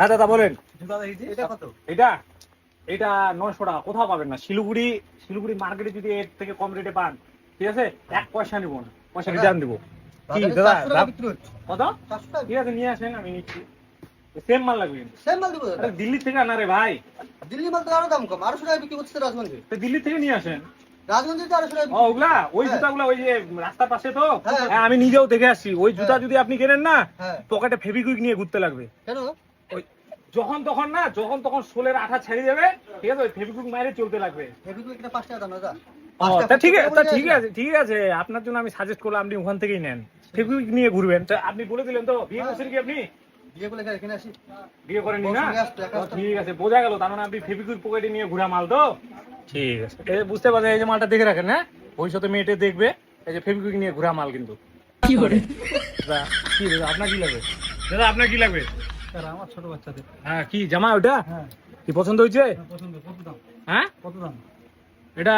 হ্যাঁ দাদা বলেন। এটা এটা এটা নয়শো টাকা কোথাও পাবেন না। শিলিগুড়ি শিলিগুড়ি মার্কেটে যদি এর থেকে কম রেটে পান ঠিক আছে? এক পয়সা নিবো না পয়সা রিটার্ন দিব। কি দাদা কত? ঠিক আছে নিয়ে আসেন আমি নিচ্ছি। সেম মাল লাগবে। সেম মাল দিব দাদা। দিল্লি থেকে আনা রে ভাই। দিল্লি মাল তো আরও দাম কম টাকা বিক্রি করছে রাজগঞ্জে। তো দিল্লি থেকে নিয়ে আসেন। রাজগঞ্জে তো আড়াইশো টাকা ওই হ্যাঁ। ওই যে রাস্তার পাশে তো? হ্যাঁ। হ্যাঁ, আমি নিজেও দেখে আসছি। ওই জুতা হ্যাঁ। যদি আপনি কেনেন না হ্যাঁ। পকেটে ফেবিকুইক নিয়ে ঘুরতে লাগবে। কেন? যখন তখন না যখন তখন সোলের আঠা ছেড়ে যাবে ঠিক আছে? ওই ফেবিকুইক মাইরে চলতে লাগবে। হেভি এটা পাঁচ টাকা দাম দাদা তা ঠিক আছে তা ঠিক আছে ঠিক আছে। আপনার জন্য আমি সাজেস্ট করলাম আপনি ওখান থেকেই নেন। ফেবিকুইক নিয়ে ঘুরবেন। তা আপনি বলে দিলেন তো বিয়ে করছেন কি আপনি? বিয়ে করে এখানে আসি। বিয়ে করেননি না। ঠিক আছে বোঝা গেল তার মানে আপনি ফেবিকুইক পকেটে নিয়ে ঘুরা মাল তো? ঠিক আছে। এই বুঝতে পারছেন এই যে মালটা দেখে রাখেন হ্যাঁ? ভবিষ্যতে মেয়েটে দেখবে এই যে ফেবিকুইক নিয়ে ঘুরা মাল কিন্তু। কি করে? কি আপনার কি লাগবে? দাদা আপনার কি লাগবে? আমার ছোট বাচ্চাদের। হ্যাঁ কি জামা ওটা? হ্যাঁ। কি পছন্দ হয়েছে? পছন্দ। কত দাম? হ্যাঁ? কত দাম? এটা